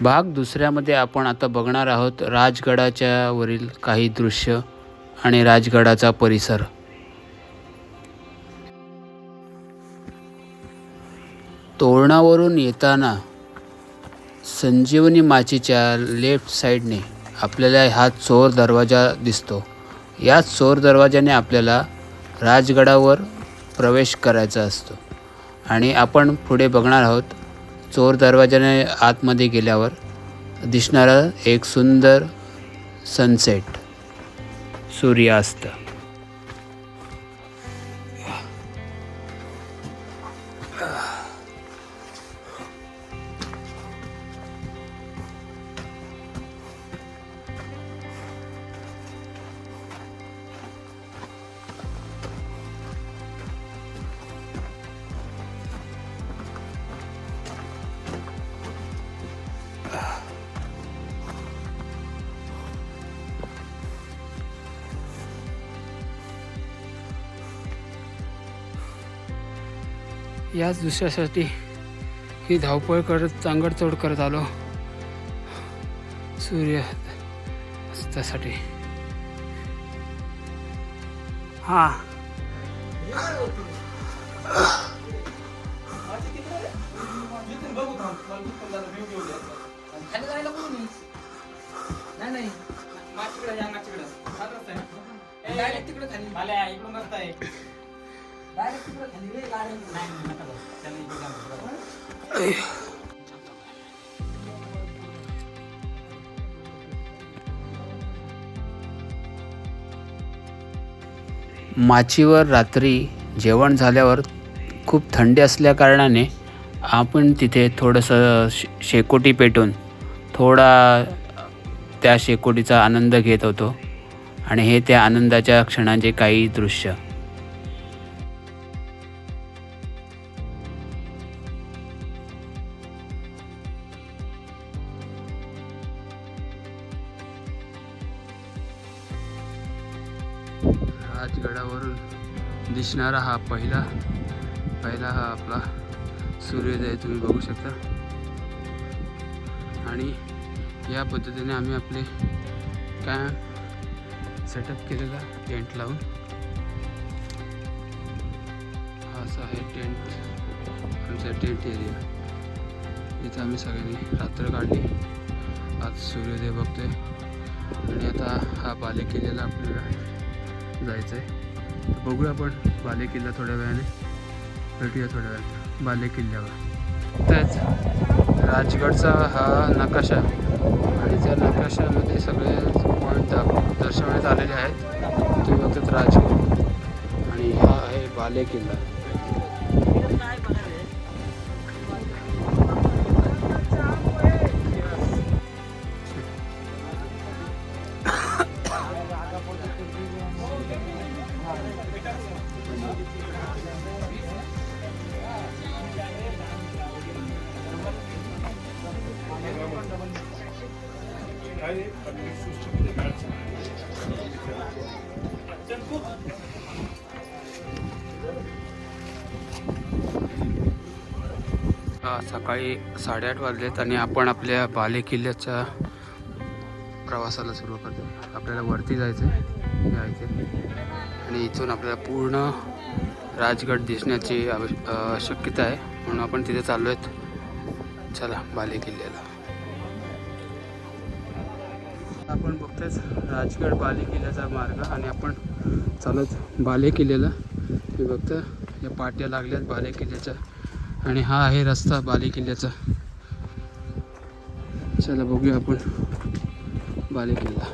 भाग दुसऱ्यामध्ये आपण आता बघणार आहोत राजगडाच्या वरील काही दृश्य आणि राजगडाचा परिसर. तोरणावरून येताना संजीवनी माचीच्या लेफ्ट साईडने आपल्याला हा चोर दरवाजा दिसतो. याच चोर दरवाजाने आपल्याला राजगडावर प्रवेश करायचा असतो. आणि आपण पुढे बघणार आहोत चोर दरवाजाने आतमध्ये गेल्यावर दिसणारा एक सुंदर सनसेट सूर्यास्त. याच दृश्यासाठी ही धावपळ करत चांगडचोड करत आलो. सूर्य त्यासाठी हा. खाली जायला कोणी नाही नाही मागच्याकडे या मागच्याकडे हाच रस्ता आहे डायरेक्ट तिकडे खाली. मला इकडून रस्ता आहे. माचीवर रात्री जेवण झाल्यावर खूप थंडी असल्याकारणाने आपण तिथे थोडंसं शे शेकोटी पेटून थोडा त्या शेकोटीचा आनंद घेत होतो. आणि हे त्या आनंदाच्या क्षणांचे काही दृश्य. दिसणारा हा पहिला पहिला हा आपला सूर्योदय तुम्ही बघू शकता. आणि या पद्धतीने आम्ही आपले काय सेटअप केलेला टेंट लावून हा असा आहे टेंट आमचा टेंट एरिया इथं आम्ही सगळ्यांनी रात्र काढली. आज सूर्योदय बघतोय. आणि आता हा बाले किल्ल्याला आपल्याला जायचं आहे बघूया आपण बाले किल्ला थोड्या वेळाने. भेटूया थोड्या वेळाने. बाले किल्ल्यावर त्याच राजगडचा हा नकाशा. आणि त्या नकाशामध्ये सगळे पॉईंट दाख दर्शवण्यात आलेले आहेत. तुम्ही बघतात राजगड. आणि हा आहे बाले किल्ला हा, सकाळी साडेआठ वाजलेत आणि आपण आपल्या बाले किल्ल्याच्या प्रवासाला सुरू करतो आपल्याला वरती जायचं आहे जायचं आणि इथून आपल्याला पूर्ण राजगड दिसण्याची आवश्य शक्यता आहे. म्हणून आपण तिथे चाललो आहेत चला बाले किल्ल्याला. आपण राजगड बाले किल्ल्याचा मार्ग आणि आपण चालत बाले किल्ल्याला. हे बघता या पाट्या लागल्यात बाले किल्ल्याच्या. आणि हा आहे रस्ता बाले किल्ल्याचा. चला बघूया आपण बाले किल्ला.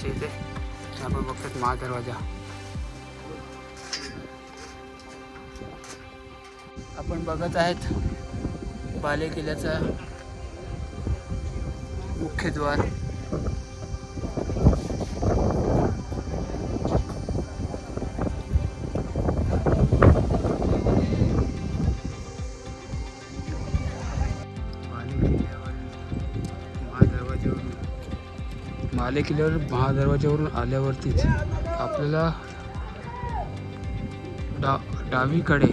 महादरवाजाच्या इथे. आपण बघतात महादरवाजा आपण बघत आहेत बाले किल्ल्याचा मुख्य द्वार. किल्ल्यावर महादरवाज्यावरून आल्यावरतीच. आपल्याला डा डावीकडे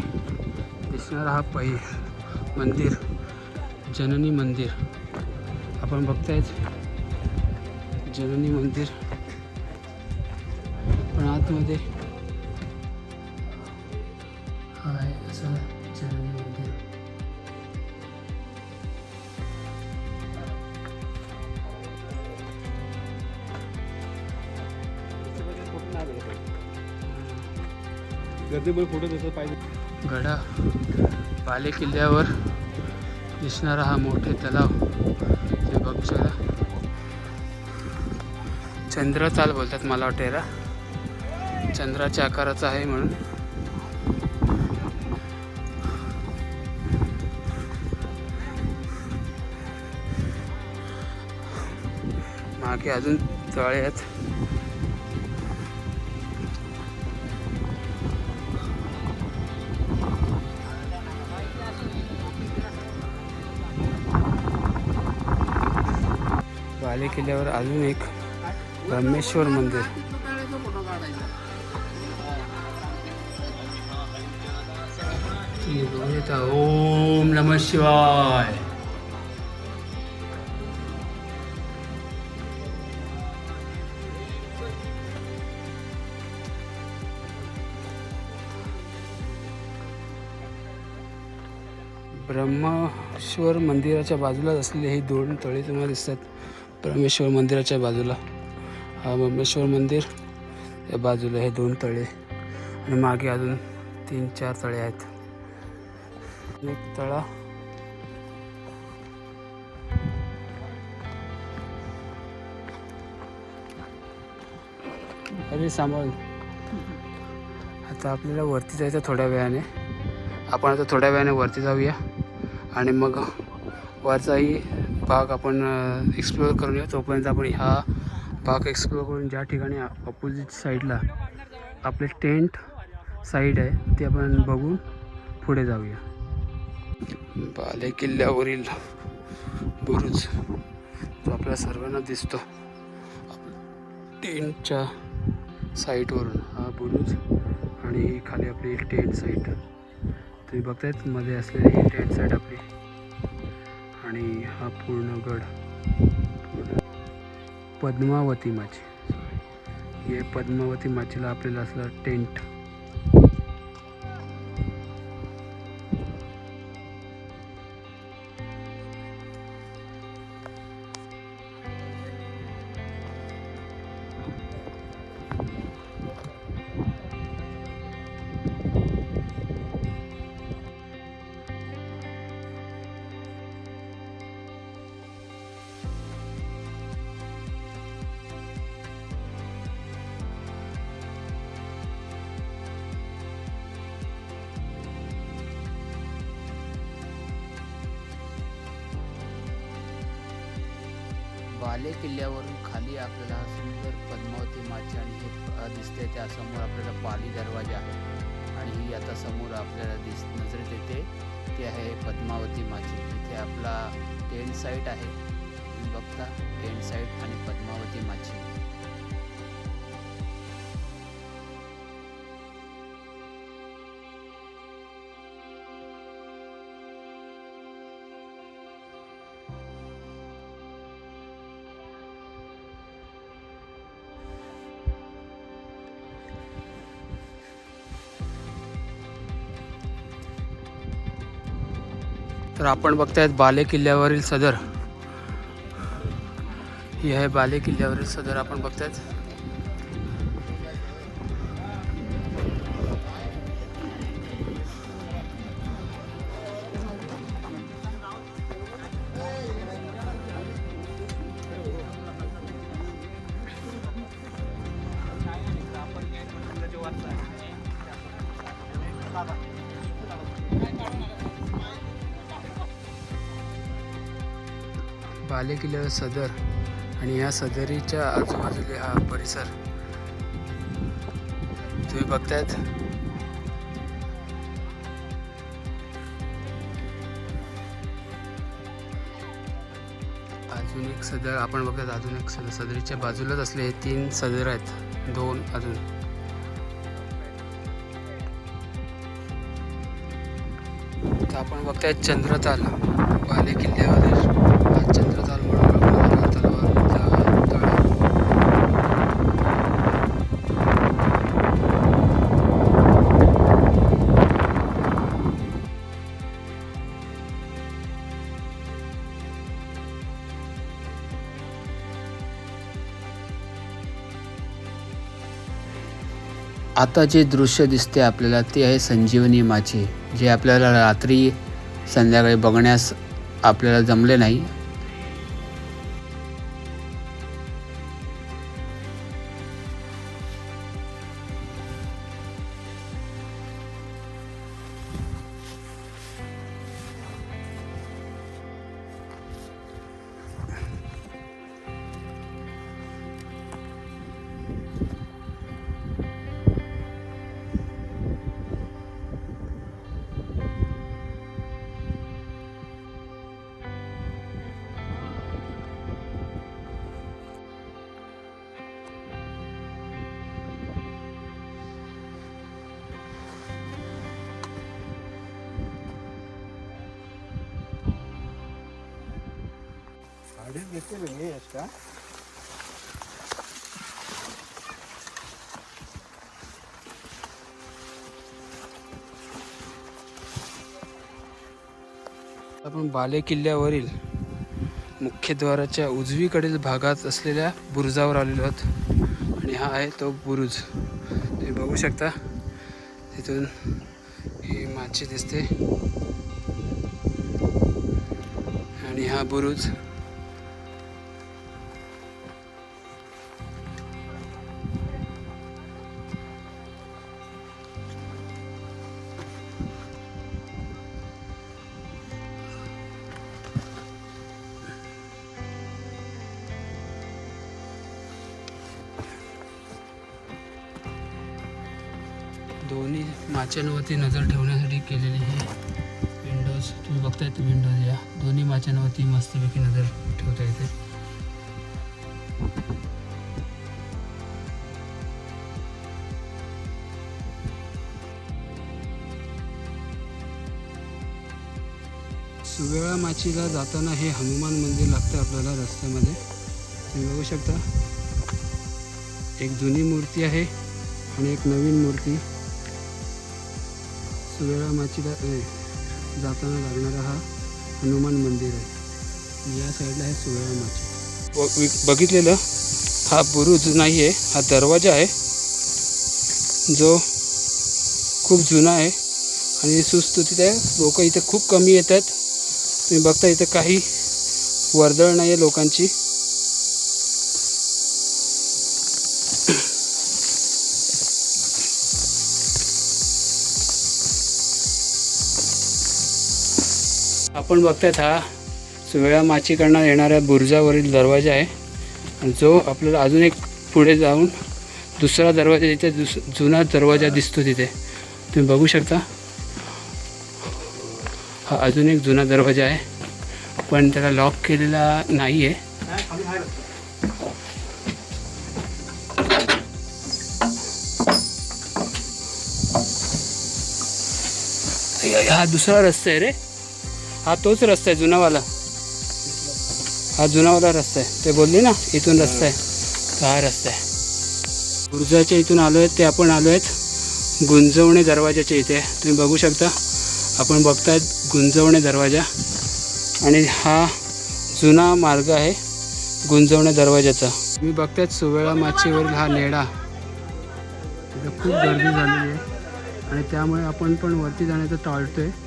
दिसणारा हा पै मंदिर जननी मंदिर. आपण बघतायत जननी मंदिर. पण आतमध्ये गर्दीमुळे फोटो तसं पाहिजे. गडा बाले किल्ल्यावर दिसणारा हा मोठे तलाव. हे बघू शकता चंद्रताल बोलतात मला वाटतं याला चंद्राच्या आकाराचा आहे म्हणून. मागे अजून तळे आहेत. काले किल्ल्यावर अजून एक ब्रह्मेश्वर मंदिर. ओम नम शिवाय. ब्रह्मेश्वर मंदिराच्या बाजूलाच असलेले हे दोन तळे तुम्हाला दिसतात. ब्रह्मेश्वर मंदिराच्या बाजूला. हा ब्रह्मेश्वर मंदिर या बाजूला हे दोन तळे आणि मागे अजून तीन चार तळे आहेत. एक तळा. अरे सांभाळ आता आपल्याला वरती जायचं थोड्या वेळाने. आपण आता थोड्या वेळाने वरती जाऊया आणि मग वरचाही भाग आपण एक्सप्लोअर करून येऊ तोपर्यंत आपण हा भाग एक्सप्लोअर करून ज्या ठिकाणी अपोजिट साईडला आपले टेंट साईड आहे ते आपण बघून पुढे जाऊया. बाले किल्ल्यावरील बुरुज जो आपल्या सर्वांना दिसतो. टेंटच्या साईटवरून हा बुरुज आणि खाली आपली टेंट साईट. तुम्ही बघतायत मध्ये असलेली टेंट साईट आपली. आणि हा पूर्ण गड पूर्ण पद्मावती माची हे पद्मावती माचीला आपल्याला असलं टेंट बाले किल्ल्यावरून खाली आपल्याला सुंदर पद्मावती माची आणि हे दिसते. त्या समोर आपल्याला पाली दरवाजा आहे आणि ही आता समोर आपल्याला दिस नजरेत येते. ती आहे पद्मावती माची इथे आपला टेंट साईट आहे. तुम्ही बघता टेंट साईट आणि पद्मावती माची आपण बघतायत बाले किल्ल्यावरील सदर. ही आहे बाले किल्ल्यावरील सदर आपण बघतायत. बाले किल्ल्यावर सदर आणि या सदरीच्या आजूबाजूला हा परिसर. तुम्ही बघतायत? अजून एक सदर आपण बघतात अजून एक सदर. सदरीच्या बाजूलाच असले तीन सदर आहेत. दोन अजून. तर आपण बघताय चंद्रताल बाले किल्ल्यावर आता जे दृश्य दिसते आपल्याला ते आहे संजीवनी माची जे आपल्याला रात्री संध्याकाळी बघण्यास आपल्याला जमले नाही. अडीच घेतले मी एक्स्ट्रा आपण बाले किल्ल्यावरील मुख्यद्वाराच्या उजवीकडील भागात असलेल्या बुरुजावर आलेलो आहोत. आणि हा आहे तो बुरुज. तुम्ही बघू शकता. तिथून ही माची दिसते. आणि हा बुरुज माच्यांवरती नजर ठेवण्यासाठी केलेली ही विंडोज तुम्ही बघताय ते विंडोज या. दोन्ही माच्यांवरती मस्तपैकी नजर ठेवता येते. सुवेळा माचीला जाताना हे हनुमान मंदिर लागतं आपल्याला रस्त्यामध्ये. तुम्ही बघू शकता. एक जुनी मूर्ती आहे आणि एक नवीन मूर्ती. सुवेळा माचीला जाताना लागणारा हा हनुमान मंदिर आहे. या साईडला आहे सुवेळा माची. व- बघितलेलं? हा बुरुज नाही आहे हा दरवाजा आहे. जो खूप जुना आहे आणि सुस्तुतीत आहे. लोक इथं खूप कमी येतात. तुम्ही बघता इथं काही वर्दळ नाही आहे लोकांची. आपण बघतात हा सुवेळा माचीकडनं येणाऱ्या बुरुजावरील दरवाजा आहे. आणि जो आपल्याला अजून एक पुढे जाऊन दुसरा दरवाजा तिथे दुस जुना दरवाजा दिसतो तिथे. तुम्ही बघू शकता. हा अजून एक जुना दरवाजा आहे. पण त्याला लॉक केलेला नाही आहे हा दुसरा रस्ता आहे रे. हा तोच रस्ता आहे जुनावाला. हा जुनावाला रस्ता आहे. ते बोलले ना इथून रस्ता आहे. तर हा रस्ता आहे. गुर्जाच्या इथून आलो आहेत ते आपण आलो आहेत गुंजवणे दरवाजाच्या इथे. तुम्ही बघू शकता आपण बघतायत गुंजवणे दरवाजा. आणि हा जुना मार्ग आहे गुंजवणे दरवाजाचा मी बघतायत सुवेळा माचीवरील हा नेडा. खूप गर्दी झालेली आहे. आणि त्यामुळे आपण पण वरती जाण्याचं टाळतो आहे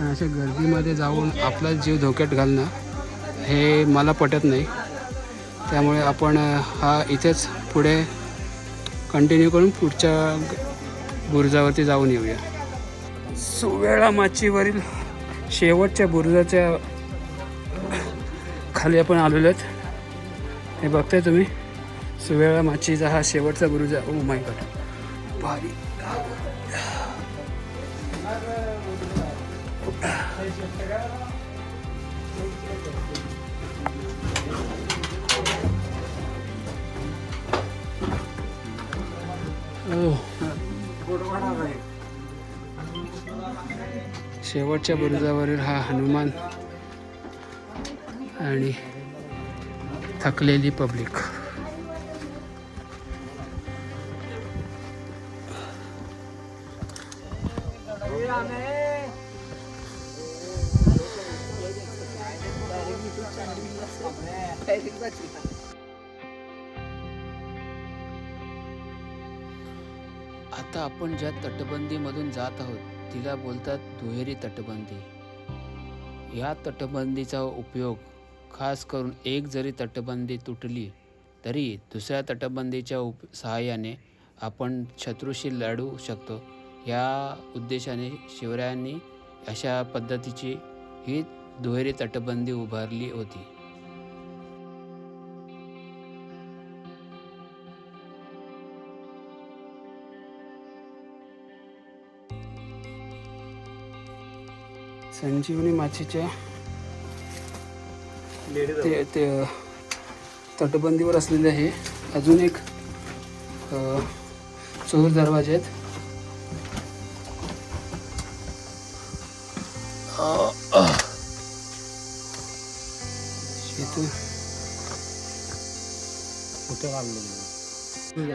अशा गर्दीमध्ये जाऊन आपला जीव धोक्यात घालणं हे मला पटत नाही. त्यामुळे आपण हा इथेच पुढे कंटिन्यू करून पुढच्या ग- बुरुजावरती जाऊन येऊया. सुवेळा माचीवरील शेवटच्या बुरुजाच्या खाली आपण आलेलो आहेत. हे बघताय तुम्ही? सुवेळा माचीचा हा शेवटचा बुरुज. आहे ओ माय गॉड भारी. शेवटच्या बुरुजावरील हा हनुमान आणि थकलेली पब्लिक. आता आपण ज्या तटबंदीमधून जात आहोत तिला बोलतात दुहेरी तटबंदी. या तटबंदीचा उपयोग खास करून एक जरी तटबंदी तुटली तरी दुसऱ्या तटबंदीच्या उप सहाय्याने आपण शत्रूशी लढू शकतो. या उद्देशाने शिवरायांनी अशा पद्धतीची ही दुहेरी तटबंदी उभारली होती. संजीवनी माचीच्या ते ते तटबंदीवर असलेले हे अजून एक चोर दरवाजे आहेत.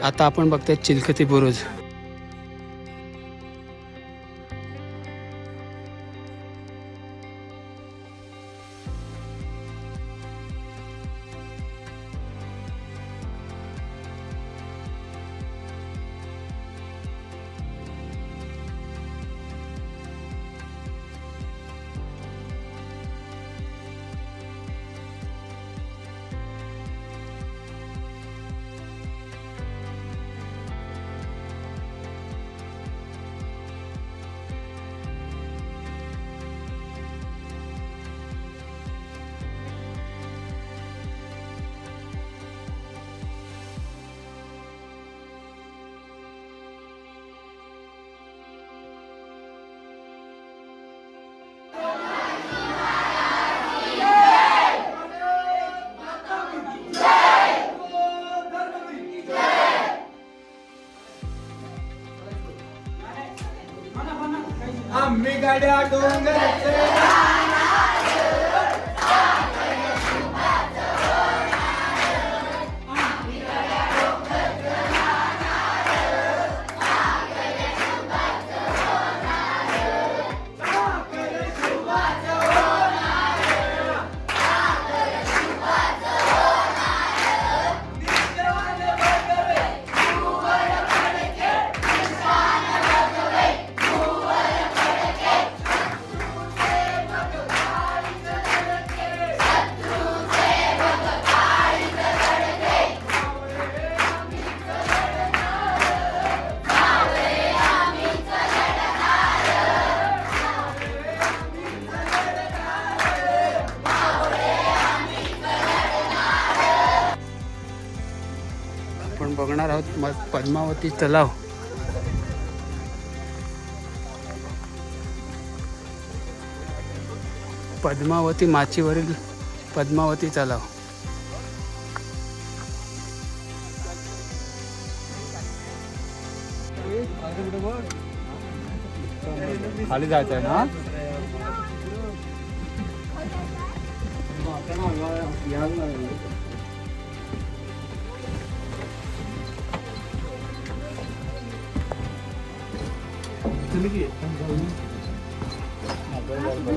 आता आपण बघतोय चिलखती बुरुज. आम्ही गाड्या डोंगरचे पद्मावती तलाव पद्मावती माचीवरील पद्मावती तलाव खाली जायचंय ना?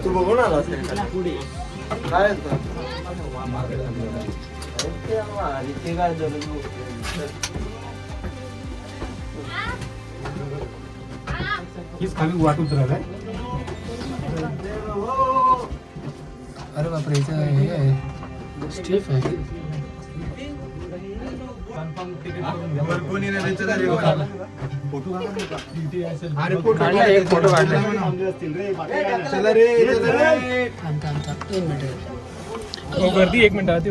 तू बघून आला काय हीच खाली वाट उतरायला अरे बापरे इथं हे आहे. स्टीफ आहे. अरे फोटो काढला एक फ़ोटो काढला चला रे चला रे. थांब थांब थांब. दोन मिनिटं. हो गर्दी एक मिनिट आधी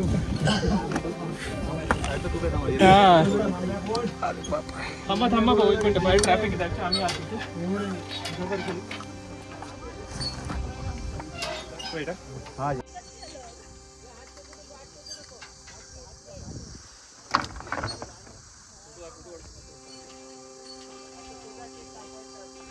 थांबा थांबा भाऊ एक मिनिट. बाहेर ट्रॅफिक आहे आम्ही आलो हा.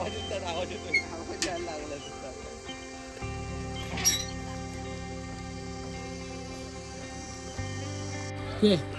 어쨌든 나어쨌든 예.